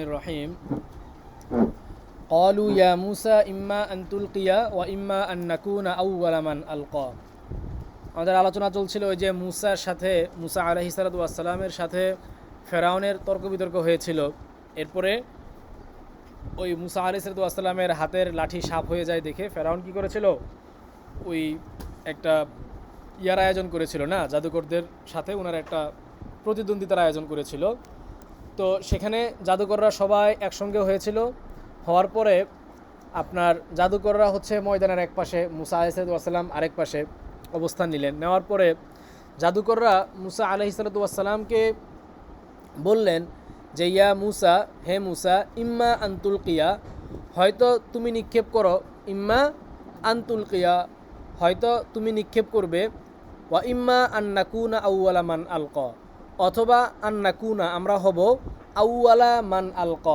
রহিম قالوا يا موسى إما أن تلقي وإما أن نكون أول من ألقى আমাদের আলোচনা চলছিল ওই যে মুসার সাথে, মুসা আলহি সালাতামের সাথে ফেরাউনের তর্ক বিতর্ক হয়েছিল। এরপরে ওই মুসা আলি সালাতামের হাতের লাঠি সাপ হয়ে যায় দেখে ফেরাউন কি করেছিল? ওই একটা ইয়ার আয়োজন করেছিল না? জাদুকরদের সাথে ওনার একটা প্রতিদ্বন্দ্বিতার আয়োজন করেছিল। তো সেখানে জাদুকররা সবাই একসঙ্গে হয়েছিল। হওয়ার পরে আপনার জাদুকররা হচ্ছে ময়দানের এক পাশে মুসা আলাইসালাম আরেক পাশে অবস্থান নিলেন। নেওয়ার পরে জাদুকররা মুসা আলহিসাল্লামকে বললেন যে, ইয়া মুসা, হে মুসা, ইম্মা আন্তুল কিয়া হয়তো তুমি নিক্ষেপ করো। ইম্মা আন্তুল কিয়া হয়তো তুমি নিক্ষেপ করবে। ওয়া ইম্মা আন্নাকুনা আউওয়ালা মান আলক। অথবা আন্নাকুনা, আমরা হব আউওয়ালা মান আলক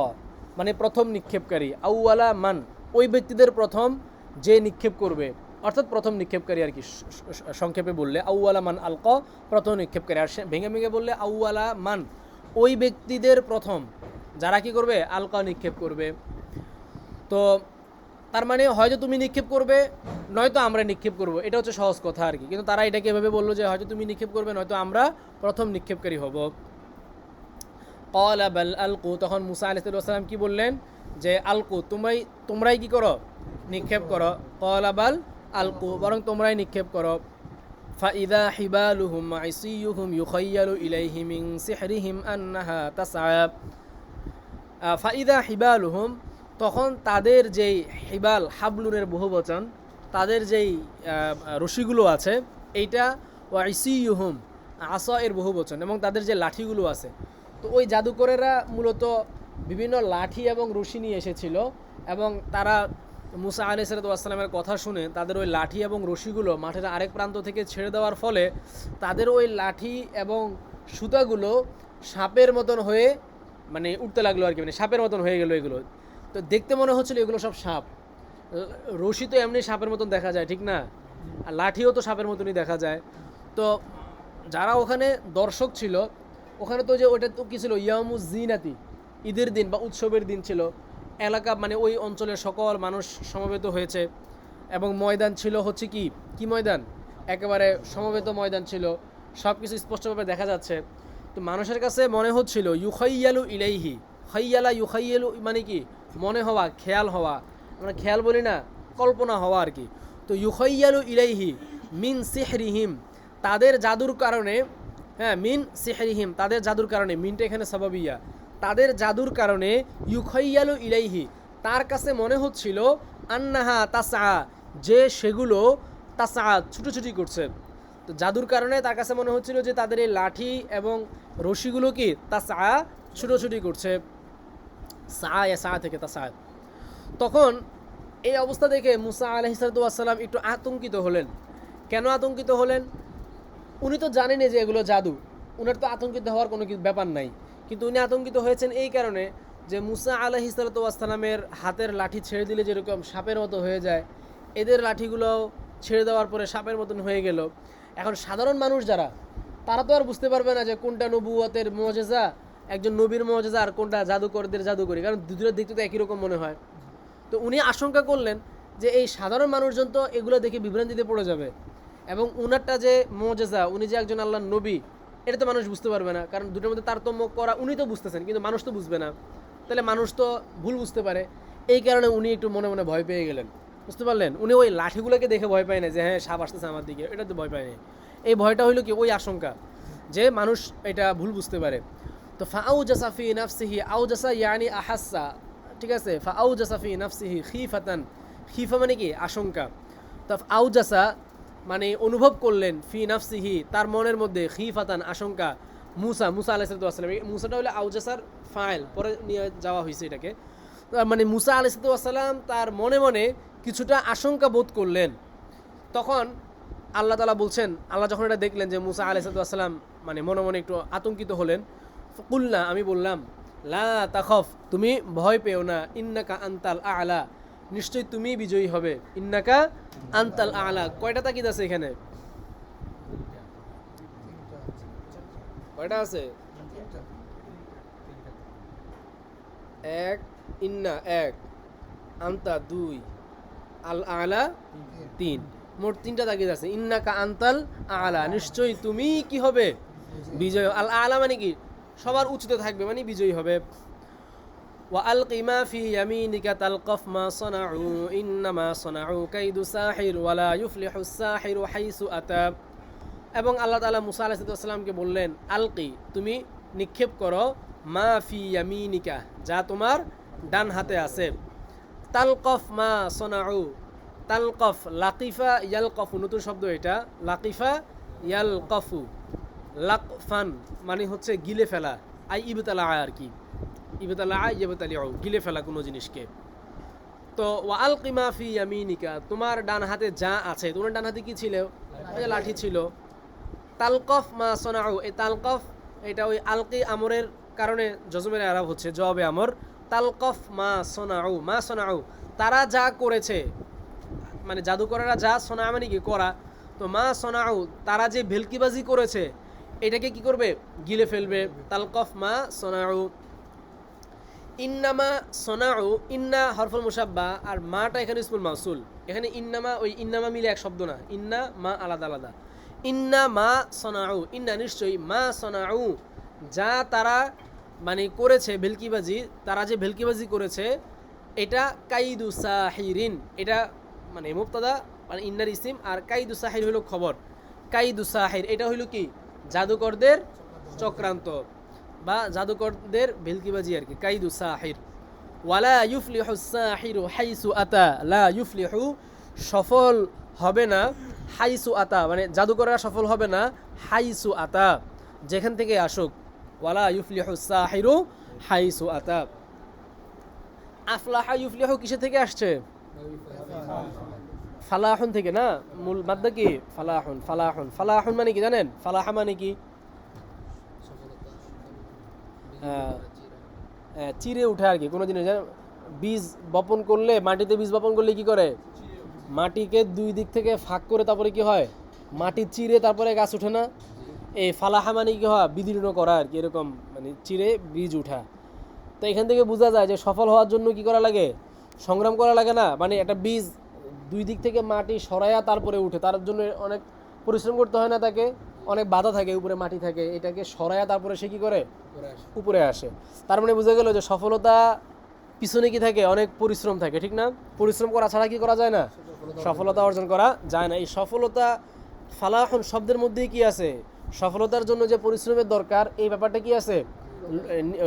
মানে প্রথম নিক্ষেপকারী। আউওয়ালা মান, ওই ব্যক্তিদের প্রথম যে নিক্ষেপ করবে। অর্থাৎ প্রথম নিক্ষেপকারী আর কি সংক্ষেপে বললে আউওয়ালা মান আলক, প্রথম নিক্ষেপকারী। আর ভেঙে ভেঙে বললে আউওয়ালা মান, ওই ব্যক্তিদের প্রথম। যারা কি করবে? আলকা নিক্ষেপ করবে। তো তার মানে হয়তো তুমি নিক্ষেপ করবে, নয়তো আমরা নিক্ষেপ করব। এটা হচ্ছে সহজ কথা আর কি। কিন্তু তারা এটাকে এভাবে বলল যে হয়তো তুমি নিক্ষেপ করবে, নয়তো আমরা প্রথম নিক্ষেপকারী হব। কল আবাল আলকু, তখন মুসা আলাইসাল্লাম কি বললেন যে, আলকু তোমরাই তোমরাই কি করো? নিক্ষেপ করো। কল আবাল আলকু, বরং তোমরাই নিক্ষেপ করো। ফাইদা হিবালুহুম আইসিয়ুহুম ইউখাইয়ালু ইলাইহি মিন সিহরিহিম আন্নাহা তাসআব ফাইদা হিবালুহুম তখন তাদের যেই হিবাল হাবলুনের বহুবচন, তাদের যেই রশিগুলো আছে, এইটা ওয়াইসিউহুম আসা এর বহুবচন এবং তাদের যে লাঠিগুলো আছে। তো ওই জাদুকরেরা মূলত বিভিন্ন লাঠি এবং রশি নিয়ে এসেছিল এবং তারা মুসা আলি সালাতামের কথা শুনে তাদের ওই লাঠি এবং রশিগুলো মাঠের আরেক প্রান্ত থেকে ছেড়ে দেওয়ার ফলে তাদের ওই লাঠি এবং সুতাগুলো সাপের মতন হয়ে মানে উঠতে লাগল আর কি মানে সাপের মতন হয়ে গেলো এগুলো। তো দেখতে মনে হচ্ছিল এগুলো সব সাপ। রশি তো এমনি সাপের মতন দেখা যায়, ঠিক না? আর লাঠিও তো সাপের মতনই দেখা যায়। তো যারা ওখানে দর্শক ছিল, ওখানে তো যে ওটা তো কি ছিল? ইয়ামুজ জিনাতি ঈদের দিন বা উৎসবের দিন ছিল। এলাকা মানে ওই অঞ্চলের সকল মানুষ সমবেত হয়েছে। এবং ময়দান ছিল হচ্ছে কি? কি ময়দান? একেবারে সমবেত ময়দান ছিল। সব কিছু স্পষ্টভাবে দেখা যাচ্ছে। তো মানুষের কাছে মনে হচ্ছিল, ইউখাইয়ালু ইলাইহি। খাইয়ালা ইউখাইয়ালু মানে কি? মনে হওয়া, খেয়াল হওয়া, আমরা খেয়াল বলি না, কল্পনা হওয়া আর কি। তো ইউখাইয়ালু ইলাইহি মিন সিহরিহিম, তাদের জাদুর কারণে হ্যাঁ মিন সিহরিহিম, তাদের জাদুর কারণে, মিনটা এখানে সাবাবিয়া, তাদের জাদুর কারণে ইউখাইয়ালু ইলাইহি, তার কাছে মনে হচ্ছিল, আন্নাহা তাসা যে সেগুলো তাসা ছুটোছুটি করছে। তো জাদুর কারণে তার কাছে মনে হচ্ছিল যে তাদের এই লাঠি এবং রশিগুলো কি তাসা ছুটোছুটি করছে। সা সা থেকে তাসা তখন এই অবস্থা দেখে মুসা আলহিসাল্লাম একটু আতঙ্কিত হলেন। কেন আতঙ্কিত হলেন? উনি তো জানেনই যে এগুলো জাদু। উনার তো আতঙ্কিত হওয়ার কোনো ব্যাপার নাই। কিন্তু উনি আতঙ্কিত হয়েছেন এই কারণে যে মুসা আলহিসালামের হাতের লাঠি ছেড়ে দিলে যেরকম সাপের মতো হয়ে যায়, এদের লাঠিগুলো ছেড়ে দেওয়ার পরে সাপের মতন হয়ে গেল। এখন সাধারণ মানুষ যারা, তারা তো আর বুঝতে পারবে না যে কোনটা নবুয়তের মজেজা একজন নবীর মজেজা আর কোনটা জাদুকরদের জাদুকরি, কারণ দুটোর দেখতে তো একই রকম মনে হয়। তো উনি আশঙ্কা করলেন যে এই সাধারণ মানুষজন তো এগুলো দেখে বিভ্রান্তিতে পড়ে যাবে। এবং উনারটা যে মজেজা উনি যে একজন আল্লাহ নবী, এটা তো মানুষ বুঝতে পারবে না, কারণ দুটোর মধ্যে তারতম্য করা উনি তো বুঝতেছেন, কিন্তু মানুষ তো বুঝবে না। তাহলে মানুষ তো ভুল বুঝতে পারে। এই কারণে উনি একটু মনে মনে ভয় পেয়ে গেলেন। বুঝতে পারলেন? উনি ওই লাঠিগুলোকে দেখে ভয় পায় না যে হ্যাঁ সাপ আসতেছে আমার দিকে। এটা তো ভয় পায় না এই ভয়টা হইল কি? ওই আশঙ্কা যে মানুষ এটা ভুল বুঝতে পারে। তো ফাউ জাসাফি নাফসিহি আউ জাসা ইয়ানি আহাসা। ঠিক আছে? ফাউ জাসাফি নাফসিহি খিফাতান। খিফা মানে কি? আশঙ্কা। তা আউ জাসা মানে অনুভব করলেন ফি নাফসিহি, তার মনের মধ্যে খি ফাতান আশঙ্কা। মুসা মুসা আলাইসালাম মুসাটা হলো আউজাসার ফাইল। পরে নিয়ে যাওয়া হয়েছে এটাকে। মানে মুসা আলাইসালাম তার মনে মনে কিছুটা আশঙ্কা বোধ করলেন। তখন আল্লাহ তালা বলছেন, আল্লাহ যখন এটা দেখলেন যে মুসা আলাইসালাম মানে মনে মনে একটু আতঙ্কিত হলেন কুল্লা আমি বললাম, লা তাখফ, তুমি ভয় পেও না, ইন্নাকা আন্তাল আলা। নিশ্চয়ই তুমি বিজয়ী হবে। ইন্নাকা আন্তাল আলা। কয়টা তাকিদ আছে এখানে? কয়টা আছে? এক, ইন্না এক, আন্তা দুই, আল আলা তিন। মোট তিনটা তাগিদ আছে। ইন্নাকা আন্তাল আলা। নিশ্চয়ই তুমি কি হবে? বিজয় আল আলা মানে কি? সবার উচিত থাকবে মানে বিজয়ী হবে وألق ما في يمينك تلقف ما صنعوا إنما صنعوا كيد ساحر ولا يفلح الساحر حيث أتى এবং আল্লাহ তালা মুসা আলাহিসামকে বললেন আলকি তুমি নিক্ষেপ করো মা ফি ইয়ামিনিকা যা তোমার ডান হাতে আছে তালকফ মা সোনাউ তালকফ লাকিফা ইয়ালকফু নতুন শব্দ এটা লাকিফা ইয়ালকফু লাকফান মানে হচ্ছে গিলে ফেলা। আই ইবতালা আর কি। ইবতালা আই ইবতালিউ, গিলে ফেলা কোনো জিনিসকে। তো ওয়াল কিমা ফি ইয়ামিনিকা, তোমার ডান হাতে যা আছে, তোমার ডান হাতে কি ছিল? লাঠি ছিল। তালকফ মা সোনাউ, এই তালকফ, এটা ওই আলকি আমরের কারণে জজমের আরব হচ্ছে, জবাবে আমর। তালকফ মা সোনাউ মা সোনাউ, তারা যা করেছে মানে জাদুকরেরা যা সোনা মানে কি, করা। তো মা সোনাউ, তারা যে ভেলকিবাজি করেছে এটাকে কি করবে? গিলে ফেলবে। তালকফ মা সোনাউ। ইন্নামা সোনাউ, ইন্না হরফল মুসাব্বা, আর মাটা এখানে ইসমুল মাসুল এখানে ইন্নামা ওই ইন্নামা মিলে এক শব্দ না। ইন্না মা আলাদা আলাদা। ইন্না মা সোনাউ, ইন্না নিশ্চয়ই মা সোনাউ। যা তারা মানে করেছে ভেলকিবাজি, তারা যে ভেলকিবাজি করেছে, এটা কাইদু সাহিরিন। এটা মানে মুক্তাদা মানে ইন্নার ইসিম, আর কাইদু সাহির হইল খবর। কাইদু সাহির, এটা হইল কি? জাদুকরদের চক্রান্ত বা জাদুকরদের ভেলকিবাজি আর কি, কাইদু সাহির। ওয়ালা ইউফলিহু সাহিরু হাইসু আতা, লা ইউফলিহু সফল হবে না হাইসু আতা মানে জাদুকররা সফল হবে না হাইসু আতা, যেখান থেকে আসুক। ওয়ালা ইউফলিহু সাহিরু হাইসু আতা। আফলাহা ইউফলিহু কিসে থেকে আসছে? ফালাহুন থেকে না? মূল মাদ্দা কি? ফালাহুন ফালাহুন ফালাহুন মানে কি জানেন? ফালাহা মানে কি? আহ, আহ, চিরে উঠে আর কি। কোনো জিনিস? বীজ বপন করলে মাটিতে বীজ বপন করলে কি করে? মাটিকে দুই দিক থেকে ফাঁক করে তারপরে কি হয়? মাটি চিরে তারপরে গাছ ওঠে না? এই ফালাহা মানে কি হয়? বিদীর্ণ করা আর কি এরকম মানে চিরে বীজ উঠা। তো এখান থেকে বোঝা যায় যে সফল হওয়ার জন্য কি করা লাগে? সংগ্রাম করা লাগে না? মানে একটা বীজ দুই দিক থেকে মাটি সরাইয়া তারপরে উঠে তার জন্য অনেক পরিশ্রম করতে হয় না তাকে অনেক বাধা থাকে উপরে মাটি থাকে এটাকে সরাইয়া তারপরে সে কী করে? উপরে আসে। তার মানে বোঝা গেল যে সফলতা পিছনে কি থাকে? অনেক পরিশ্রম থাকে ঠিক না? পরিশ্রম করা ছাড়া কি করা যায় না? সফলতা অর্জন করা যায় না। এই সফলতা ফালাহন শব্দের মধ্যেই কি আছে? সফলতার জন্য যে পরিশ্রমের দরকার এই ব্যাপারটা কি আছে?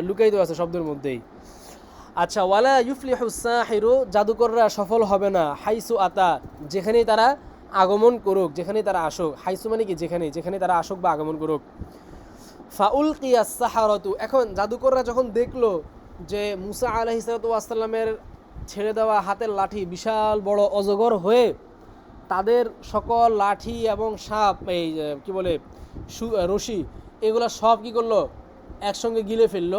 লুকায়িত আছে শব্দের মধ্যেই। আচ্ছা ওয়ালা ইউফলিহু সাহিরু, জাদুকররা সফল হবে না, হাইসু আতা, যেখানেই তারা আগমন করুক, যেখানেই তারা আসুক। হাইসু মানে কি? যেখানে যেখানে তারা আসুক বা আগমন করুক। ফাউল কিয়াস সাহারতু, এখন জাদুকররা যখন দেখল যে মুসা আলহিসাল্লামের ছেড়ে দেওয়া হাতের লাঠি বিশাল বড় অজগর হয়ে তাদের সকল লাঠি এবং সাপ, এই কি বলে রশি, এগুলো সব কি করল? একসঙ্গে গিলে ফেলল।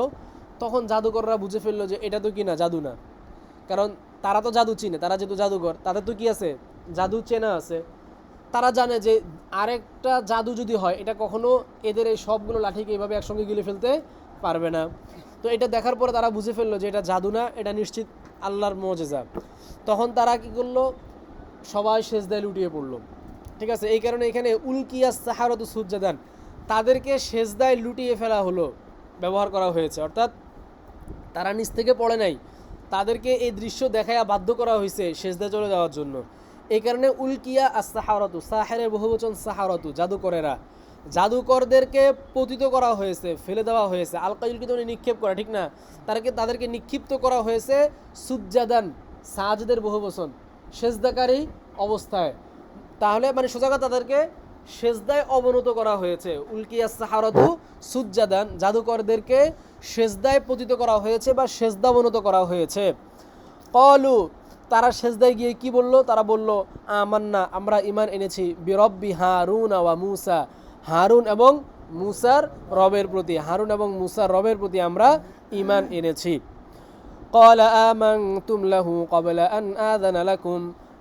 তখন জাদুকররা বুঝে ফেলল যে এটা তো কি না, জাদু না। কারণ তারা তো জাদু চিনে, তারা যেহেতু জাদুকর, তাদের তো কি আছে? জাদু চেনা আছে। তারা জানে যে আরেকটা জাদু যদি হয়, এটা কখনো এদের এই সবগুলো লাঠিকে এইভাবে একসঙ্গে গিলে ফেলতে পারবে না। তো এটা দেখার পরে তারা বুঝে ফেলল যে এটা জাদু না, এটা নিশ্চিত আল্লাহর মজেজা। তখন তারা কি করল? সবাই সেজদায় লুটিয়ে পড়ল। ঠিক আছে? এই কারণে এখানে উলকিয়াস সাহারত সুজ্জাদান, তাদেরকে সেজদায় লুটিয়ে ফেলা হলো, ব্যবহার করা হয়েছে। অর্থাৎ তারা নিচ থেকে পড়ে নাই। তাদেরকে এই দৃশ্য দেখায়া বাধ্য করা হয়েছে সেজদা চলে যাওয়ার জন্য। এই কারণে উলকিয়া আর সাহারতু সাহারের বহুবচন সাহারতু, জাদুকরেরা। জাদুকরদেরকে পতিত করা হয়েছে, ফেলে দেওয়া হয়েছে। আলকাজুলকে তো নিক্ষেপ করা, ঠিক না? তাদেরকে তাদেরকে নিক্ষিপ্ত করা হয়েছে সুজ্জাদান সাজদের বহুবচন, সেজদাকারী অবস্থায়। তাহলে মানে সোজা কথা তাদেরকে সেজদায় অবনত করা হয়েছে। উল্কিয়া সাহারতু সুজ্জাদান, জাদুকরদেরকে সেজদায় পতিত করা হয়েছে বা সেজদাবনত করা হয়েছে। কলু তারা সেজদায় গিয়ে কি বলল? তারা বলল, আমান্না, আমরা ইমান এনেছি বিরব্বি হারুন আওয়া মুসা। হারুন এবং মুসার রবের প্রতি, হারুন এবং মুসার রবের প্রতি আমরা ইমান এনেছি। কলা আমাং তুমলাহু কবলা আন আদান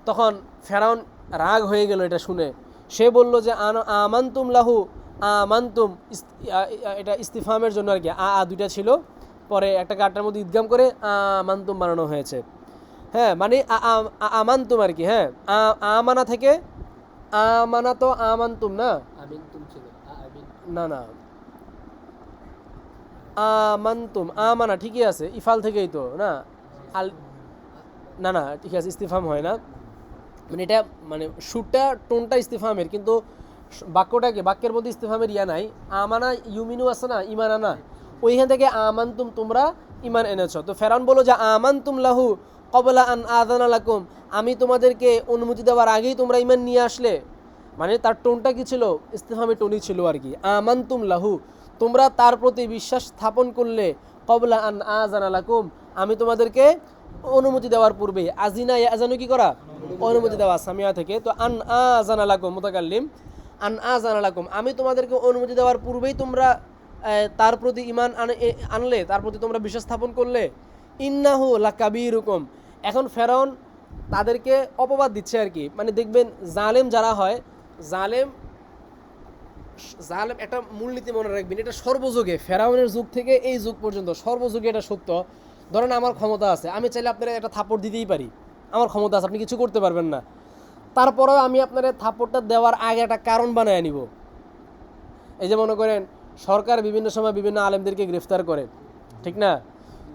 তখন ফেরাউন রাগ হয়ে গেল এটা শুনে। সে বলল যে আমান্তুম লাহু আমান্তুম এটা ইস্তিফামের জন্য আর কি। আ আ দুইটা ছিল। পরে একটা গাটার মধ্যে ঈদগাম করে আমান্তুম বানানো হয়েছে। হ্যাঁ মানে আমান্তুম আর কি হ্যাঁ। আমানা থেকে আমানা তো আমান্তুম না? না না। আমান্তুম আমানা ঠিকই আছে ইফাল থেকেই তো না? আল না। না ঠিক আছে ইস্তিফাম হয় না। মানে এটা মানে সুরটা, টোনটা ইস্তিফামের, কিন্তু বাক্যটাকে, বাক্যের মধ্যে ইস্তিফামের ইয়া নাই। আমানা ইউমিনু আছে না ইমানা না ওইখান থেকে আমান্তুম তোমরা ইমান এনেছ। তো ফেরান বলো যে, আমান্তুম লাহু কবলা আন আদানা লাকুম। আমি তোমাদেরকে অনুমতি দেওয়ার আগেই তোমরা ইমান নিয়ে আসলে। মানে তার টোনটা কি ছিল? ইস্তেফামের টোনই ছিল আর কি। আমান্তুম লাহু। তোমরা তার প্রতি বিশ্বাস স্থাপন করলে, কবলা আন আজানা লাকুম। আমি তোমাদেরকে অনুমতি দেওয়ার পূর্বে, আজিনা আজানু কি করা? অনুমতি দেওয়া, সামিয়া থেকে। তো আন আজানা লাকুম, মুতাকাল্লিম। আন আজানা লাকুম, আমি তোমাদেরকে অনুমতি দেওয়ার পূর্বেই তোমরা তার প্রতি ইমান আনলে, তার প্রতি তোমরা বিশ্বাস স্থাপন করলে, ইন্নাহু লাকাবিরুকুম। এখন ফেরাউন তাদেরকে অপবাদ দিচ্ছে আর কি। মানে দেখবেন, জালেম যারা হয়, জালেম জালেম একটা মূলনীতি মনে রাখবেন, এটা সর্বযুগে। ফেরাউনের যুগ থেকে এই যুগ পর্যন্ত সর্বযুগে এটা সত্য। ধরেন আমার ক্ষমতা আছে, আমি চাইলে আপনারা একটা থাপড় দিতেই পারি। আমার ক্ষমতা আছে, আপনি কিছু করতে পারবেন না। তারপরেও আমি আপনার থাপড়টা দেওয়ার আগে একটা কারণ বানায় নিব। এই যে মনে করেন, সরকার বিভিন্ন সময় বিভিন্ন আলেমদেরকে গ্রেফতার করে, ঠিক না?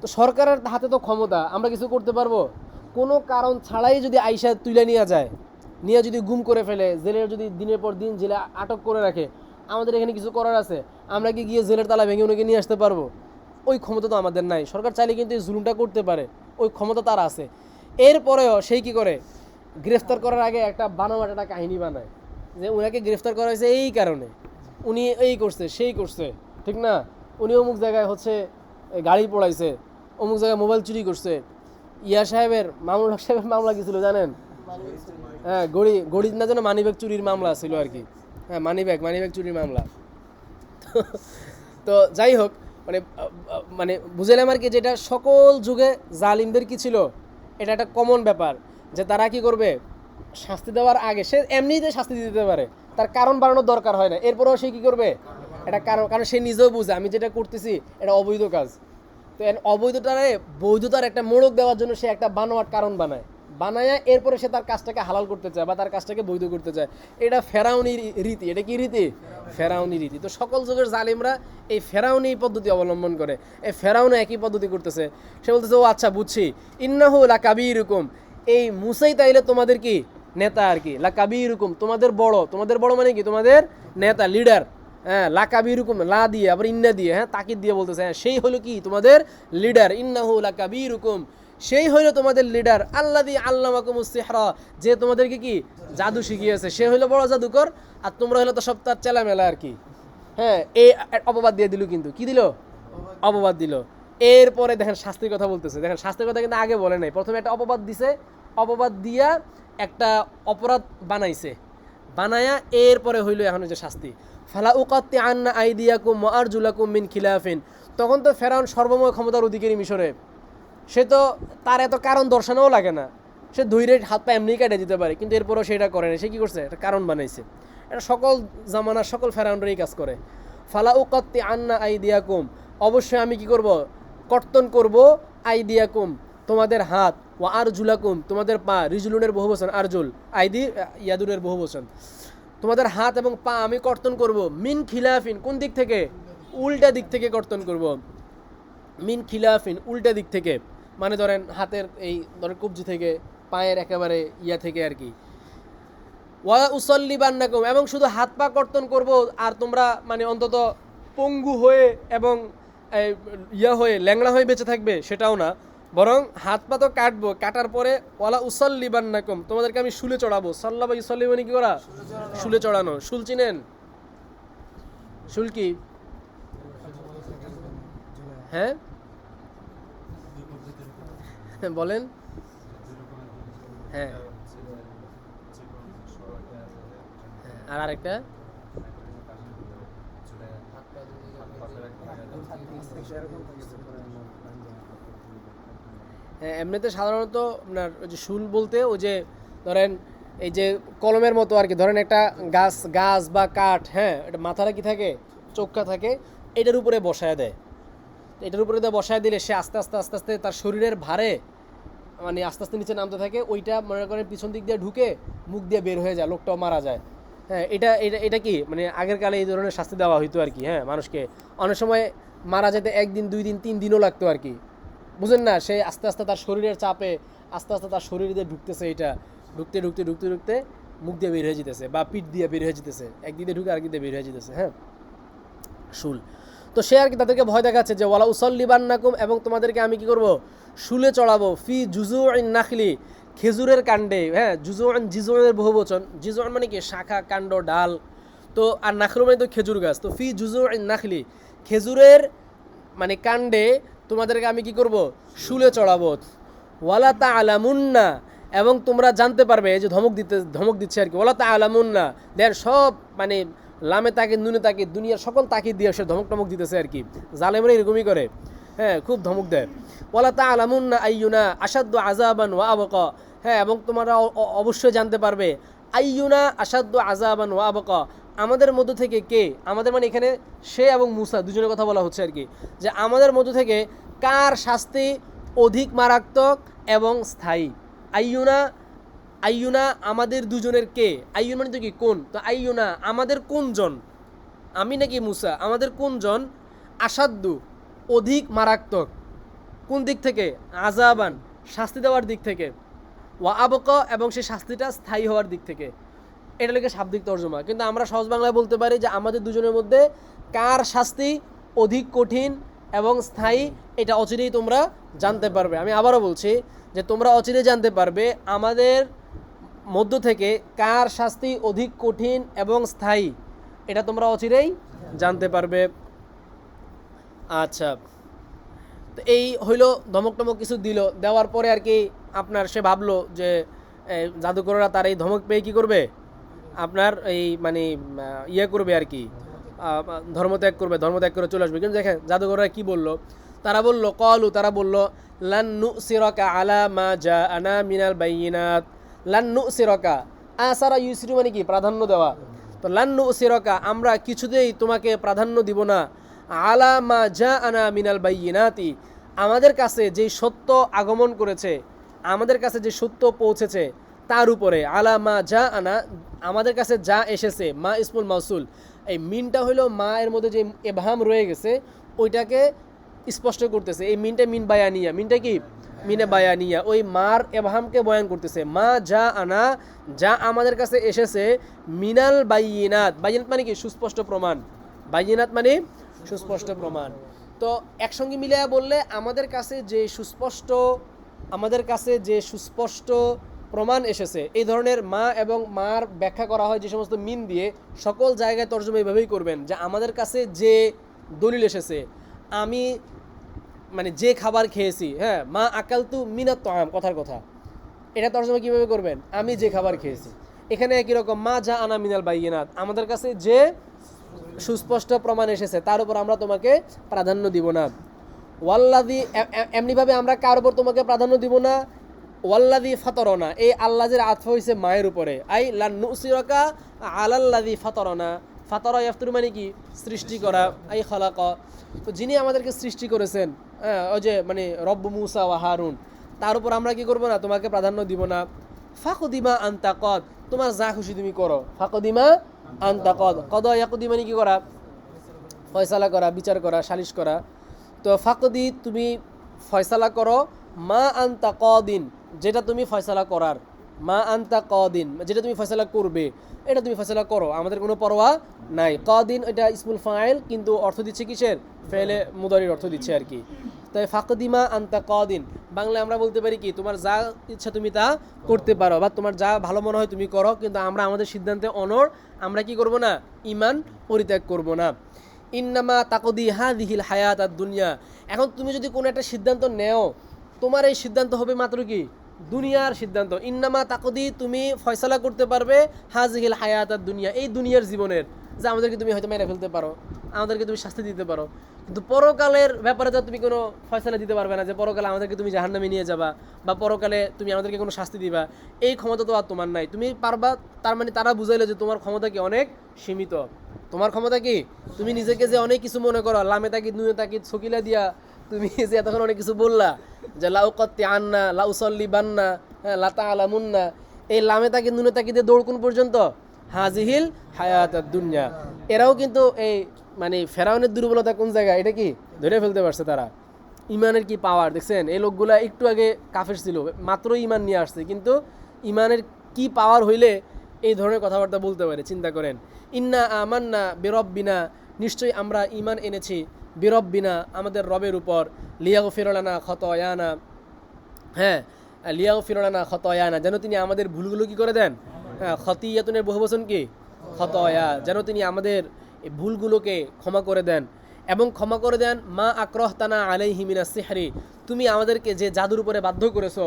তো সরকারের হাতে তো ক্ষমতা, আমরা কিছু করতে পারব? কোনো কারণ ছাড়াই যদি আইসা তুলে নিয়ে যায়, নিয়ে যদি গুম করে ফেলে জেলে যদি দিনের পর দিন জেলে আটক করে রাখে, আমাদের এখানে কিছু করার আছে, আমরা কি গিয়ে জেলের তালা ভেঙে ওনাকে নিয়ে আসতে পারব? ওই ক্ষমতা তো আমাদের নাই। সরকার চাইলে কিন্তু এই জুলুমটা করতে পারে। ওই ক্ষমতা তার আছে। এরপরেও সেই কি করে? গ্রেফতার করার আগে একটা বানামাট একটা কাহিনী বানায়। যে ওনাকে গ্রেফতার করা হয়েছে এই কারণে। উনি এই করছে, সেই করছে। ঠিক না? উনি অমুক জায়গায় হচ্ছে গাড়ি পড়াইছে, অমুক জায়গায় মোবাইল চুরি করছে। ইয়া সাহেবের মামুল হক সাহেবের মামলা কি ছিল জানেন? হ্যাঁ গড়ি গড়ি না যেন মানিব্যাগ চুরির মামলা ছিল আর কি। হ্যাঁ মানিব্যাগ মানিব্যাগ চুরির মামলা। তো যাই হোক মানে মানে বুঝলাম আর কি যেটা সকল যুগে জালিমদের কি ছিল? এটা একটা কমন ব্যাপার যে তারা কি করবে? শাস্তি দেওয়ার আগে, সে এমনিতে শাস্তি দিতে পারে, তার কারণ বাড়ানোর দরকার হয় না। এরপরেও সে কি করবে? এটা কারণ কারণ সে নিজেও বুঝে। আমি যেটা করতেছি, এটা অবৈধ কাজ। তো এর অবৈধতারে বৈধতার একটা মোড়ক দেওয়ার জন্য সে একটা বানোয়াট কারণ বানায়। বানায় এরপরে সে তার কাজটাকে হালাল করতে চায় বা তার কাজটাকে বৈধ করতে চায়। এটা ফেরাউনি রীতি, এটা কি রীতি? ফেরাউনি রীতি। তো সকল যুগের জালিমরা এই ফেরাউনি পদ্ধতি অবলম্বন করে। এই ফেরাউনে একই পদ্ধতি করতেছে। সে বলতেছে, ও আচ্ছা বুঝছি। ইন্নাহু লা কাবিরুকুম এই মুসাই তাইলে তোমাদের কি? নেতা আর কি। লা কাবিরুকুম তোমাদের বড়। তোমাদের বড় মানে কি? তোমাদের নেতা, লিডার। হ্যাঁ লাকাবি রুকুম লা দিয়ে, আবার ইন্না দিয়ে। হ্যাঁ তাকিদ দিয়ে বলতেছে হ্যাঁ সেই হলো কি? তোমাদের লিডার। ইন্নাহু লাকাবি রুকুম সেই হইল তোমাদের লিডার আল্লা দি আল্লামাকুম সিহরা। যে তোমাদেরকে কি? জাদু শিখিয়েছে। সে হইল বড় জাদুকর, আর তোমরা হইল তো সব তার চেলামেলা আর কি। হ্যাঁ এই অপবাদ দিয়ে দিল কিন্তু। কি দিল? অপবাদ দিল। এরপরে দেখেন শাস্তির কথা বলতেছে। দেখেন শাস্তির কথা কিন্তু আগে বলে নাই। প্রথমে একটা অপবাদ দিছে। অপবাদ দিয়া একটা অপরাধ বানাইছে। বানায়া এরপরে হইল এখন যে শাস্তি। ফালা উকাত্তি আন্না আইদিয়াকুম আর জুলাকুম মিন খিলাফিন। তখন তো ফেরাউন সর্বময় ক্ষমতার অধিকারী মিশরে। সে তো তার এত কারণ দর্শানোও লাগে না। সে ধৈর্য হাত পা এমনি কেটে দিতে পারে, কিন্তু এরপরও সেটা করে না সে কী করছে? একটা কারণ বানাইছে। এটা সকল জামানার সকল ফেরাউনরাই কাজ করে। ফালা উকাত্তি আন্না আইদিয়াকুম। অবশ্যই আমি কি করব? কর্তন করব আইদিয়াকুম, তোমাদের হাত ও আর জুলাকুম তোমাদের পা, রিজুলুনের বহু বচন, আরজুল, আইদি ইয়াদুনের বহু বচন। তোমাদের হাত এবং পা আমি কর্তন করব। মিন খিলাফিন, কোন দিক থেকে? উল্টা দিক থেকে কর্তন করব। মিন খিলাফিন, উল্টা দিক থেকে। মানে ধরেন হাতের এই ধরেন কবজি থেকে, পায়ের একেবারে ইয়া থেকে আর কি। ওয়া উসল্লি বান্নাকুম এবং শুধু হাত পা কর্তন করব, আর তোমরা মানে অন্তত পঙ্গু হয়ে এবং ইয়া হয়ে, ল্যাংড়া হয়ে বেঁচে থাকবে সেটাও না। বরং হাত পা তো কাটবো, কাটার পরে ওয়ালা উসল্লি বান্নাকুম তোমাদেরকে আমি শুলে চড়াবো। সাল্লা বা ইসল্লি মানে কি করা শুলে চড়ানো। শুল চিনেন? শুল কি? হ্যাঁ? বলেন। হ্যাঁ। হ্যাঁ, আর আরেকটা? হ্যাঁ এমনিতে সাধারণত আপনার ওই যে শুল বলতে ওই যে ধরেন এই যে কলমের মতো আর কি ধরেন একটা গাছ গাছ বা কাঠ হ্যাঁ এটা মাথাটা কি থাকে? চোখা থাকে এটার উপরে বসায় দেয়। এটার উপরে দিয়ে বসায় দিলে সে আস্তে আস্তে আস্তে আস্তে তার শরীরের ভারে মানে আস্তে আস্তে নিচে নামতে থাকে, ওইটা মনে করেন পিছন দিক দিয়ে ঢুকে মুখ দিয়ে বের হয়ে যায়, লোকটাও মারা যায়। হ্যাঁ এটা এটা এটা কি? মানে আগের কালে এই ধরনের শাস্তি দেওয়া হইতো আর কি হ্যাঁ মানুষকে। অনেক সময় মারা যেতে একদিন, দুই দিন, তিন দিনও লাগতো আর কি। বুঝেন না, সে আস্তে আস্তে তার শরীরের চাপে, আস্তে আস্তে তার শরীর দিয়ে ঢুকতেছে এটা। ঢুকতে ঢুকতে ঢুকতে ঢুকতে মুখ দিয়ে বের হয়ে যেতেছে বা পিঠ দিয়ে বের হয়ে যেতেছে। একদিকে ঢুকে আরেক দিয়ে বের হয়ে যেতেছে হ্যাঁ। শুল। তো সে আর কি তাদেরকে ভয় দেখাচ্ছে যে, ওয়ালা উসল্লিবান নাকুম এবং তোমাদেরকে আমি কি করব? শুলে চড়াবো, ফি জুজু নাখলি, খেজুরের কাণ্ডে। হ্যাঁ জুজু জিজুরের বহু বচন জিজুর মানে কি? শাখা, কাণ্ড, ডাল। তো, আর নাখলু মানে তো খেজুর গাছ। তো, ফি জুজু নাখলি, খেজুরের মানে কাণ্ডে তোমাদেরকে আমি কি করব? শুলে চড়াবো। ওয়ালা তা আলামুন্না এবং তোমরা জানতে পারবে যে ধমক দিতে, ধমক দিচ্ছে আর কি। ওলা তা আলামুন্না দেন সব মানে লামে তাকে, নুনে তাকে, দুনিয়ার সকল তাকে দিয়ে সে ধমক টমক দিতেছে আর কি। জালেমরা এরকমই করে। হ্যাঁ খুব ধমক দেয়। ওয়ালা তা আলামুন্না আইয়ুনা আসাদ্দ আজাবান ওয়া আবক। হ্যাঁ এবং তোমরা অবশ্যই জানতে পারবে, আইয়ুনা আসাদ্দ আজাবান ওয়া আবক। আমাদের মধ্য থেকে কে? আমাদের মানে এখানে সে এবং মুসা, দুজনের কথা বলা হচ্ছে আর কি। যে আমাদের মধ্য থেকে কার শাস্তি অধিক মারাত্মক এবং স্থায়ী? আইয়ুনা আইয়ুনা আমাদের দুজনের কে? আইয়ুন মানে তো কি? কোন? তো আইয়ুনা আমাদের কোনজন? আমি নাকি মুসা? আমাদের কোনজন? আসাদ্দু অধিক মারাত্মক। কোন দিক থেকে? আজাবান শাস্তি দেওয়ার দিক থেকে। ওয়া আবক, এবং সেই শাস্তিটা স্থায়ী হওয়ার দিক থেকে। এটা লেগে শাব্দিক তর্জমা। কিন্তু আমরা সহজ বাংলায় বলতে পারি যে আমাদের দুজনের মধ্যে কার শাস্তি অধিক কঠিন এবং স্থায়ী, এটা অচিরেই তোমরা জানতে পারবে। আমি আবারও বলছি যে তোমরা অচিরে জানতে পারবে আমাদের মধ্য থেকে কার শাস্তি অধিক কঠিন এবং স্থায়ী? এটা তোমরা অচিরেই জানতে পারবে। আচ্ছা। তো এই হইল, ধমক টমক কিছু দিল। দেওয়ার পরে আর কি আপনার সে ভাবলো যে জাদুকররা তার এই ধমক পেয়ে কি করবে? আপনার এই মানে ইয়ে করবে আর কি। ধর্মত্যাগ করবে, ধর্মত্যাগ করে চলে আসবে। কিন্তু দেখেন, জাদুকররা কি বলল? তারা বলল, কলু তারা বলল লান্নু সিরকা আলা মা জা আনা মিনাল বাইনাত লান্নু সিরকা আসারা ইউসিরু মানে কি? প্রাধান্য দেওয়া। তো লান্নু সিরকা আমরা কিছুতেই তোমাকে প্রাধান্য দিব না। আলা মা যা আনা মিনাল বাইনাতি আমাদের কাছে যে সত্য আগমন করেছে, আমাদের কাছে যে সত্য পৌঁছেছে, তার উপরে আলা মা যা আনা আমাদের কাছে যা এসেছে, মা ইসমুল মাসুল এই মিনটা হইল মা এর মধ্যে যে এভাম রয়ে গেছে, ওইটাকে স্পষ্ট করতেছে। এই মিনটা মিন বায়ানিয়া। মিনটা কি? মিনে বায়ানিয়া, ওই মার এভামকে বয়ান করতেছে, মা যা আনা, যা আমাদের কাছে এসেছে, মিনাল বাইনাত বাইনাত মানে কি? সুস্পষ্ট প্রমাণ। বাইনাত মানে সুস্পষ্ট প্রমাণ। তো একসঙ্গে মিলিয়ে বললে, আমাদের কাছে যে সুস্পষ্ট, আমাদের কাছে যে সুস্পষ্ট প্রমাণ এসেছে, এই ধরনের মা এবং মার ব্যাখ্যা করা হয় যে সমস্ত মিন দিয়ে, সকল জায়গায় তর্জমা এইভাবেই করবেন যে আমাদের কাছে যে দলিল এসেছে, আমি মানে যে খাবার খেয়েছি হ্যাঁ মা আকাল আকালতু মিনাত তোয়াম কথার কথা। এটা তর্জমা কীভাবে করবেন? আমি যে খাবার খেয়েছি। এখানে একই রকম, মা যা আনা মিনাল বাইনাত আমাদের কাছে যে সুস্পষ্ট প্রমাণ এসেছে, তার উপর আমরা তোমাকে প্রাধান্য দিব না। ওয়াল্লাদি এমনিভাবে আমরা কার উপর তোমাকে প্রাধান্য দিব না? ওয়াল্লাদি ফাতরনা, এই আল্লাজের আতফ হয়েছে মায়ের উপরে। আই লান্নুসিরকা আলাল্লাদি ফাতরনা। ফাতরা ইয়াফতুর মানে কি? সৃষ্টি করা। আই খালাক। তো যিনি আমাদেরকে সৃষ্টি করেছেন হ্যাঁ ওই যে মানে রব্ব মুসা ওয়া হারুন, তার উপর আমরা কি করব না? তোমাকে প্রাধান্য দিব না। ফাকুদিমা আন্তাকদ, তোমার যা খুশি তুমি করো। ফাকুদিমা আন্তাকদ। কদ ইয়াকুদি মানে কি করা? ফয়সালা করা, বিচার করা, সালিশ করা। তো ফাকদি, তুমি ফয়সালা করো মা আন্তা কদিন যেটা তুমি ফয়সালা করার। মা আন্তা কদিন, যেটা তুমি ফয়সালা করবে, এটা তুমি ফয়সালা করো, আমাদের কোনো পরোয়া নাই। কদিন এটা ইসমুল ফাইল, কিন্তু অর্থ দিচ্ছে কিসের? ফেলে মুদারির অর্থ দিচ্ছে আর কি। তাই ফাকদিমা আন্তা কদিন, বাংলায় আমরা বলতে পারি কি, তোমার যা ইচ্ছা তুমি তা করতে পারো, বা তোমার যা ভালো মনে হয় তুমি করো, কিন্তু আমরা আমাদের সিদ্ধান্তে অনর আমরা কি করব না? ইমান পরিত্যাগ করব না। ইন্নামা তাকদি হা দিহিল হায়াত আর দুনিয়া এখন তুমি যদি কোনো একটা সিদ্ধান্ত নেও, তোমার এই সিদ্ধান্ত হবে মাত্র কি? দুনিয়ার সিদ্ধান্ত। ইন্নামা তাকদি, তুমি ফয়সালা করতে পারবে হাজিহিল হায়াত আর দুনিয়া, এই দুনিয়ার জীবনের, যে আমাদেরকে তুমি হয়তো মেরে ফেলতে পারো, আমাদেরকে তুমি শাস্তি দিতে পারো। কিন্তু পরকালের ব্যাপারে তো তুমি কোনো ফয়সালা দিতে পারবে না, যে পরকালে আমাদেরকে তুমি জাহান্নামে নিয়ে যাবা, বা পরকালে তুমি আমাদেরকে কোনো শাস্তি দিবা, এই ক্ষমতা তো আর তোমার নাই। তুমি পারবা, তার মানে তারা বুঝাইলে যে তোমার ক্ষমতা কি অনেক সীমিত। তোমার ক্ষমতা কি? তুমি নিজেকে যে অনেক কিছু মনে করো, লামে তাকিদ নুয়ে তাকিদ ছকিলা দিয়া তুমি যে এতক্ষণ অনেক কিছু বললা, যে লাউ কত্তি আন্না, লাউ সল্লি বান্না হ্যাঁ লাতা আলামুন্না এই লামে তাকে, নুনে তাকিদে দৌড় কোন পর্যন্ত? হাজিহিল হায়াত দুনিয়া। এরাও কিন্তু এই মানে ফেরাউনের দুর্বলতা কোন জায়গায় এটা কি? ধরে ফেলতে পারছে তারা। ইমানের কি পাওয়ার দেখছেন? এই লোকগুলা একটু আগে কাফের ছিল, মাত্র ইমান নিয়ে আসছে, কিন্তু ইমানের কি পাওয়ার হইলে এই ধরনের কথাবার্তা বলতে পারে? চিন্তা করেন। ইন্না আমান্না বেরব্বিনা, নিশ্চয়ই আমরা ইমান এনেছি। বেরব্বিনা, আমাদের রবের উপর। লিয়াগো ফেরলানা খতয়ানা। হ্যাঁ লিয়াও ফিরোনা খতয়ানা। যেন তিনি আমাদের ভুলগুলো কি করে দেন? হ্যাঁ খতিয়াতুনের বহু বচন কি? খতয়া। যেন তিনি আমাদের ভুলগুলোকে ক্ষমা করে দেন। এবং ক্ষমা করে দেন, মা আক্রহ আক্রহতানা আলাই হিমিনা সিহারি। তুমি আমাদেরকে যে জাদুর উপরে বাধ্য করেছ,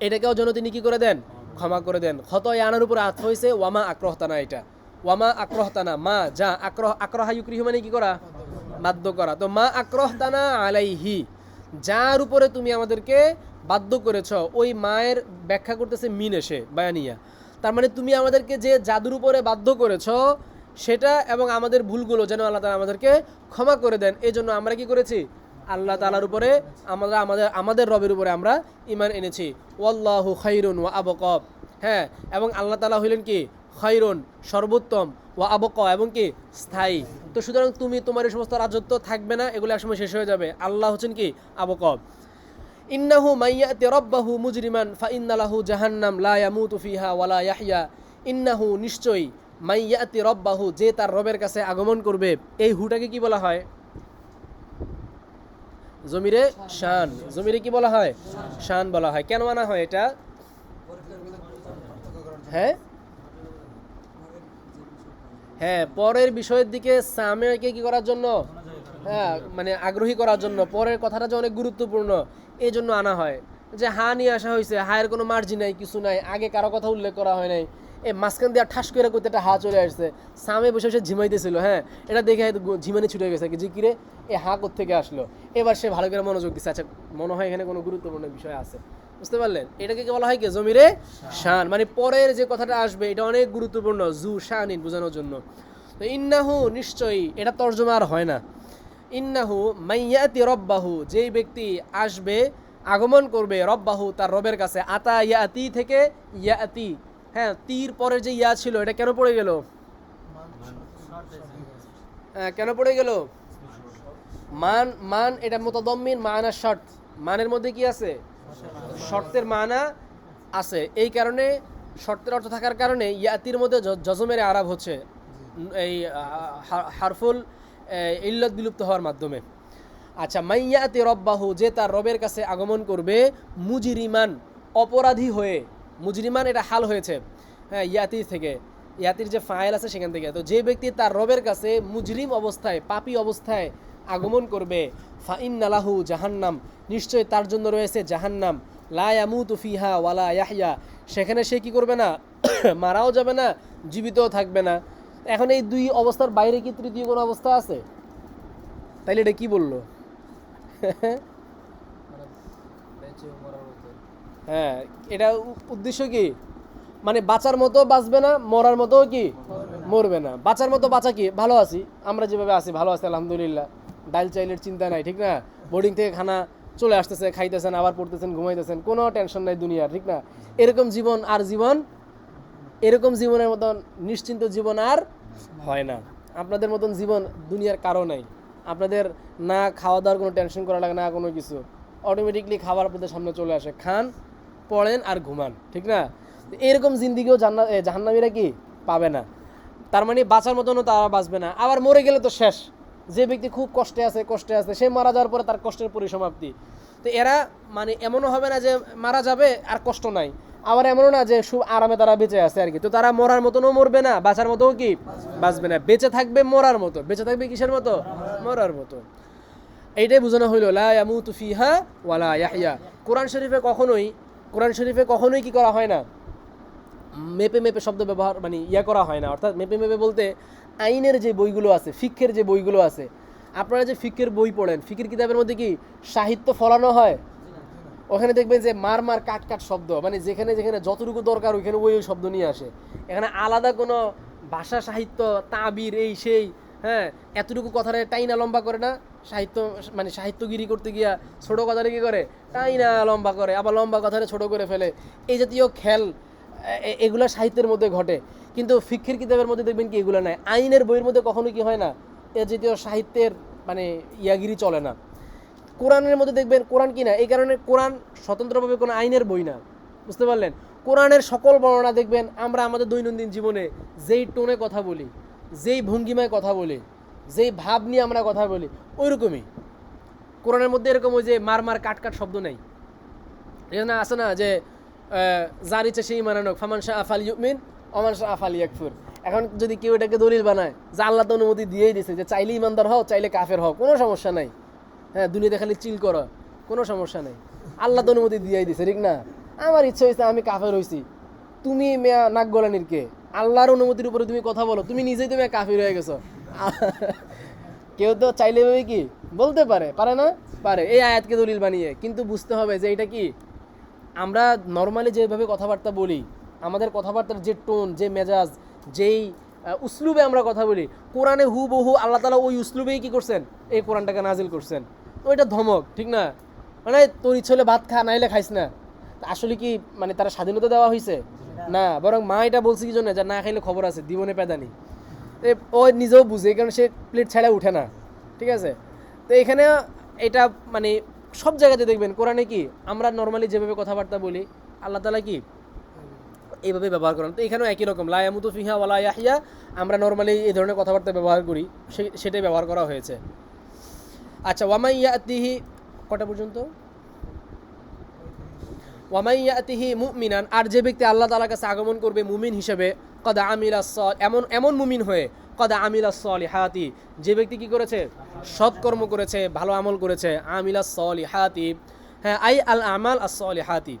এটাকেও যেন তিনি কি করে দেন? ক্ষমা করে দেন। খতয়ানার উপরে আত্ম হয়েছে, ওয়ামা আক্রহতানা এটা। ওয়ামা আক্রহতানা, মা, যা আক্রহ আক্রহা ইউক্রিহ মানে কি করা? বাধ্য করা। তো মা আক্রহতানা আলাইহি, যার উপরে তুমি আমাদেরকে বাধ্য করেছ, ওই মায়ের ব্যাখ্যা করতেছে মিন এসে, বায়ানিয়া। তার মানে তুমি আমাদেরকে যে জাদুর উপরে বাধ্য করেছ, সেটা এবং আমাদের ভুলগুলো যেন আল্লাহ তালা আমাদেরকে ক্ষমা করে দেন এই জন্য আমরা কি করেছি? আল্লাহ তালার উপরে আমরা, আমাদের আমাদের রবের উপরে আমরা ইমান এনেছি। ওয়াল্লাহু খাইরুন ওয়া আবকব হ্যাঁ এবং আল্লাহ তালা হইলেন কি? খৈরুন সর্বোত্তম। ও আবক এবং কি স্থায়ী। তো সুতরাং তুমি তোমার এই সমস্ত রাজত্ব থাকবে না, এগুলো একসময় শেষ হয়ে যাবে। আল্লাহ হচ্ছেন কি? আবকব ইন্নাহু মাইয়াতি রব্বাহু মুজরিমান ফা ইন্নালাহু জাহান্নাম লা ইয়ামুতু ফিহা ওয়ালা ইয়াহইয়া। ইন্নাহু নিশ্চয়ই মাইয়া মাইয়াতি রব্বাহু যে তার রবের কাছে আগমন করবে। এই হুটাকে কি বলা হয়? জমিরে শান। জমিরে কি বলা হয়? শান বলা হয়। কেন আনা হয় এটা? হ্যাঁ? হ্যাঁ পরের বিষয়ের দিকে সামেকে কি করার জন্য? হ্যাঁ মানে আগ্রহী করার জন্য। পরের কথাটা যে অনেক গুরুত্বপূর্ণ, এই জন্য আনা হয়। যে হা নিয়ে আসা হয়েছে, হায়ের কোনো মার্জি নাই, কিছু নাই, আগে কারও কথা উল্লেখ করা হয় নাই। এ মাঝখান দিয়ে ঠাস করে করতে একটা হা চলে আসছে। সামে বসে বসে ঝিমাইতেছিল হ্যাঁ এটা দেখে ঝিমানি ছুটে গেছে যে কিরে এ হা থেকে আসলো? এবার সে ভালো করে মনোযোগ দিচ্ছে আচ্ছা মনে হয় এখানে কোনো গুরুত্বপূর্ণ বিষয় আছে। বুঝতে পারলেন? এটাকে কি বলা হয় কি? জমিরে শান। মানে পরের যে কথাটা আসবে এটা অনেক গুরুত্বপূর্ণ। জু শানিন বোঝানোর জন্য। তো ইন্নাহু নিশ্চয়ই এটা তর্জমা আর হয় না। ইন্নাহু মাইয়াতি রব্বাহু যেই ব্যক্তি আসবে আগমন করবে রব্বাহু তার রবের কাছে। আতা ইয়াতি থেকে ইয়াতি। হ্যাঁ তীর পরের যে ইয়া ছিল এটা কেন পড়ে গেল? হ্যাঁ, কেন পড়ে গেল? মান মান এটা মোতাদম্মিন মান আর শর্ত। মানের মধ্যে কি আছে? শর্তের মানা আছে। এই কারণে শর্তের অর্থ থাকার কারণে ইয়াতির মধ্যে জজমের আরাব হচ্ছে, এই হারফুল ইল্লত বিলুপ্ত হওয়ার মাধ্যমে। আচ্ছা মাইয়াতি রব্বাহু, যে তার রবের কাছে আগমন করবে, মুজিরিমান, অপরাধী হয়ে, মুজরিমান এটা হাল হয়েছে হ্যাঁ ইয়াতির থেকে। ইয়াতির যে ফাইল আছে সেখান থেকে। তো যে ব্যক্তি তার রবের কাছে মুজরিম অবস্থায়, পাপী অবস্থায় আগমন করবে ফাইন নালাহু জাহান্নাম, নিশ্চয় তার জন্য রয়েছে জাহান্নাম। লা ইয়ামুতু ফিহা ওয়ালা ইয়াহইয়া। সেখানে সে কি করবে না? মারাও যাবে না, জীবিতও থাকবে না। এখন এই দুই অবস্থার বাইরে কি তৃতীয় কোনো অবস্থা আছে? তাইলে এটা কি বলল? হ্যাঁ এটা উদ্দেশ্য কি? মানে বাঁচার মতো বাঁচবে না, মরার মতো কি? মরবে না। বাঁচার মতো বাঁচা কি? ভালো আছি, আমরা যেভাবে আছি, ভালো আছি, আলহামদুলিল্লাহ। ডাল চাইলের চিন্তা নাই, ঠিক না? বোর্ডিং থেকে খানা চলে আসতেছে, খাইতেছেন, আবার পড়তেছেন, ঘুমাইতেছেন, কোনো টেনশন নাই দুনিয়ার, ঠিক না? এরকম জীবন আর জীবন, এরকম জীবনের মতন নিশ্চিন্ত জীবন আর হয় না। আপনাদের মতন জীবন দুনিয়ার কারও নাই। আপনাদের না খাওয়া দাওয়ার কোনো টেনশন করা লাগে না, কোনো কিছু। অটোমেটিকলি খাবার আপনাদের সামনে চলে আসে। খান, পড়েন আর ঘুমান, ঠিক না? এরকম জিন্দিগিও জান্না জাহান্নামীরা কি? পাবে না। তার মানে বাঁচার মতনও তারা বাঁচবে না। আবার মরে গেলে তো শেষ। যে ব্যক্তি খুব কষ্টে আছে কষ্টে আছে, সে মারা যাওয়ার পরে তার কষ্টের পরিসমাপ্তি। তো এরা মানে এমনও হবে না যে মারা যাবে আর কষ্ট নাই। আবার এমনও না যে খুব আরামে তারা বেঁচে আছে আর কি। তো তারা মরার মতনও মরবে না, বাঁচার মতোও কি? বাঁচবে না। বেঁচে থাকবে মরার মতো। বেঁচে থাকবে কিসের মতো? মরার মতো। এইটাই বোঝানো হইল, লা ইয়ামুতু ফিহা ওয়ালা ইয়াহইয়া। কোরআন শরীফে কখনোই, কোরআন শরীফে কখনোই কি করা হয় না? মেপে মেপে শব্দ ব্যবহার মানে ইয়া করা হয় না। অর্থাৎ মেপে মেপে বলতে আইনের যে বইগুলো আছে ফিক্ষের যে বইগুলো আছে, আপনারা যে ফিকের বই পড়েন ফিকের কিতাবের মধ্যে কি সাহিত্য ফলানো হয়? ওখানে দেখবেন যে মার মার কাট কাট শব্দ মানে যেখানে যেখানে যতটুকু দরকার ওইখানে ওই ওই শব্দ নিয়ে আসে। এখানে আলাদা কোনো ভাষা, সাহিত্য, তাবির, এই সেই হ্যাঁ এতটুকু কথারে টাইনা লম্বা করে না। সাহিত্য মানে সাহিত্যগিরি করতে গিয়া ছোটো কথারে কী করে? টাইনা লম্বা করে, আবার লম্বা কথারে ছোট করে ফেলে। এই জাতীয় খেল এগুলা সাহিত্যের মধ্যে ঘটে। কিন্তু ফিক্ষের কিতাবের মধ্যে দেখবেন কি এগুলো নাই। আইনের বইয়ের মধ্যে কখনো কি হয় না? এ জাতীয় সাহিত্যের মানে ইয়াগিরি চলে না। কোরআনের মধ্যে দেখবেন, কোরআন কি না? এই কারণে কোরআন স্বতন্ত্রভাবে কোনো আইনের বই না। বুঝতে পারলেন? কোরআনের সকল বর্ণনা দেখবেন, আমরা আমাদের দৈনন্দিন জীবনে যেই টোনে কথা বলি, যেই ভঙ্গিমায় কথা বলি, যেই ভাব নিয়ে আমরা কথা বলি ওই রকমই কোরআনের মধ্যে এরকম ওই যে মার মার কাট কাট শব্দ নেই। এখানে আছে না যে ইচ্ছে সেই মানানক। ফামান শাহ আফাল ইউমিন অমান শাহ আফাল ইয়াকফুর এখন যদি কেউ এটাকে দলিল বানায়, যে আল্লাহ তো অনুমতি দিয়েই দিছে যে চাইলে ইমানদার হও, চাইলে কাফের হও, কোনো সমস্যা নাই। হ্যাঁ দুনিয়াতে খালি চিল করো, কোনো সমস্যা নেই। আল্লাহ তো অনুমতি দিয়েই দিছে, ঠিক না? আমার ইচ্ছা হয়েছে আমি কাফের হয়েছি তুমি মেয়া নাক গলানির কে? আল্লাহর অনুমতির উপরে তুমি কথা বলো, তুমি নিজেই তুমি কাফির হয়ে গেছো। কেউ তো চাইলে ভাবে কি? বলতে পারে পারে না? পারে, এই আয়াতকে দলিল বানিয়ে। কিন্তু বুঝতে হবে যে এটা কি? আমরা নর্মালি যেভাবে কথাবার্তা বলি আমাদের কথাবার্তার যে টোন, যে মেজাজ, যেই উসলুবে আমরা কথা বলি, কোরআনে হু বহু আল্লাহ তালা ওই উসলুবেই কি করছেন? এই কোরআনটাকে নাজিল করছেন। এটা ধমক, ঠিক না? মানে তোর ইচ্ছে হলে ভাত খা, নাইলে খাইস না। আসলে কি মানে তারা স্বাধীনতা দেওয়া হয়েছে না, বরং মা এটা বলছে কি জন্য? যে না খাইলে খবর আছে দিবনে পেদানি। ও নিজেও বুঝে, কারণ সে প্লেট ছাড়া উঠে না। ঠিক আছে? তো এখানে এটা মানে সব জায়গাতে দেখবেন, কোরআনে কি আমরা নর্মালি যেভাবে কথাবার্তা বলি, আল্লাহ তালা কি এইভাবে ব্যবহার করেন। তো এখানেও একই রকম লায়ামুতু ফিহা ওয়ালা ইয়াহিয়া আমরা নর্মালি এই ধরনের কথাবার্তা ব্যবহার করি সেটাই ব্যবহার করা হয়েছে। আচ্ছা ওয়ামাই ইয়াতিহি, কটা পর্যন্ত? ওয়ামাই ইয়াতিহি মুমিনান, আর যে ব্যক্তি আল্লাহ তালার কাছে আগমন করবে মুমিন হিসেবে, কদা আমিলা সল এমন এমন মুমিন হয়ে, কদা আমিলা সল হাতি যে ব্যক্তি কি করেছে? সৎকর্ম করেছে, ভালো আমল করেছে, আমিলা সল হাতি হ্যাঁ আই আল আমাল আস সল হাতি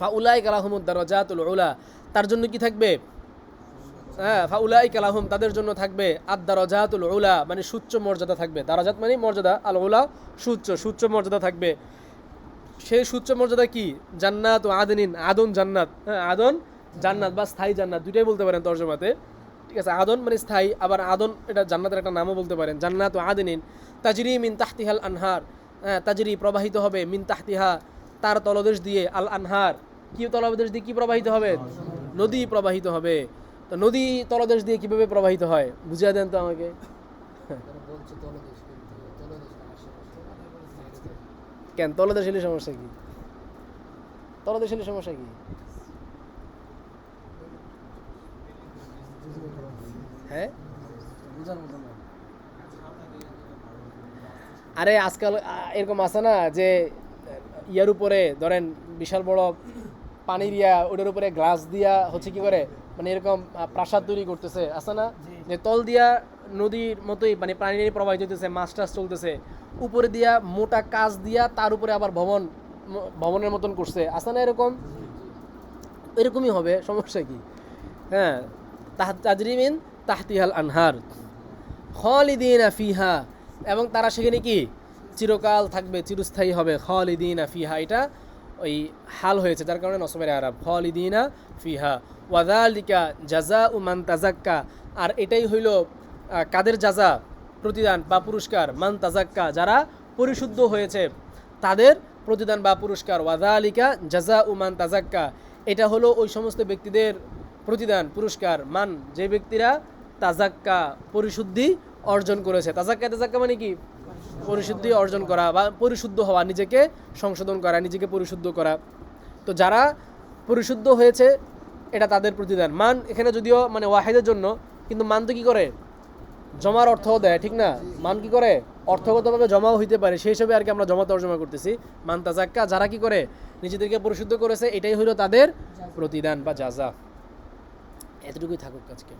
ফাউলাই কালাহমুদ দারাজাতুল উলা, তার জন্য কি থাকবে? হ্যাঁ ফাউলাই কালাহম তাদের জন্য থাকবে আদ দারাজাতুল উলা মানে সুচ্চ মর্যাদা থাকবে। দারাজাত মানে মর্যাদা আল উলা সুচ্চ সুচ্চ মর্যাদা থাকবে। সেই সুচ্চ মর্যাদা কি? জান্নাত ও আদনিন, আদন জান্নাত। হ্যাঁ আদন জান্নাত বা স্থায়ী জান্নাত, দুইটাই বলতে পারেন তর্জমাতে। ঠিক আছে, আদন মানে স্থায়ী, আবার আদন, এটা জান্নাতের একটা নামও বলতে পারেন। জান্নাত ও আদনিন, তাজরি মিন তাহতিহাল আনহার। হ্যাঁ তাজরি প্রবাহিত হবে মিন তাহতিহা। তার তলদেশ দিয়ে আল আনহার কি তলদেশ দিয়ে কি প্রবাহিত হবে? নদী প্রবাহিত হবে। তো নদী তলদেশ দিয়ে কীভাবে প্রবাহিত হয়? বুঝিয়ে দেন তো আমাকে। কেন? তলদেশ হলে সমস্যা কি? তলদেশ হলে সমস্যা কি? হ্যাঁ? আরে আজকাল এরকম আছে না যে ইয়ার উপরে ধরেন বিশাল বড় পানির ইয়া ওটার উপরে গ্লাস দিয়া হচ্ছে কি করে? মানে এরকম প্রাসাদ তৈরি করতেছে আছে না? যে তল দিয়া নদীর মতোই মানে পানি প্রবাহিত হতেছে মাছ টাছ চলতেছে। উপরে দিয়া মোটা কাজ দিয়া তার উপরে আবার ভবন ভবনের মতন করছে আছে না এরকম? এরকমই হবে সমস্যা কি? হ্যাঁ তাহ তাজরিমিন তাহতিহাল আনহার। খালিদিনা ফিহা এবং তারা সেখানে কি? চিরকাল থাকবে, চিরস্থায়ী হবে। খালিদিনা ফিহা, এটা ওই হাল হয়েছে, যার কারণে নসবের আরব খালিদিনা ফিহা। ওয়াদালিকা জাজা উ মান তাজাক্কা আর এটাই হইল কাদের যাজা প্রতিদান বা পুরস্কার, মান তাজাক্কা যারা পরিশুদ্ধ হয়েছে, তাদের প্রতিদান বা পুরস্কার। ওয়াদালিকা জাজা উ মান তাজাক্কা এটা হলো ওই সমস্ত ব্যক্তিদের প্রতিদান, পুরস্কার, মান। যে ব্যক্তিরা তাজাক্কা পরিশুদ্ধি অর্জন করেছে। তাজাক্কা তাজাক্কা মানে কি? পরিশুদ্ধি অর্জন করা বা পরিশুদ্ধ হওয়া, নিজেকে সংশোধন করা, নিজেকে পরিশুদ্ধ করা। তো যারা পরিশুদ্ধ হয়েছে, এটা তাদের প্রতিদান। মান এখানে যদিও মানে ওয়াহেদের জন্য, কিন্তু মান তো কি করে? জমার অর্থও দেয়, ঠিক না? মান কি করে? অর্থগতভাবে জমাও হইতে পারে, সেই হিসাবে আর কি আমরা জমা তর্জমা করতেছি। মান তাজাক্কা, যারা কি করে? নিজেদেরকে পরিশুদ্ধ করেছে, এটাই হলো তাদের প্রতিদান বা যাজা এতটুকুই থাকুক আজকে।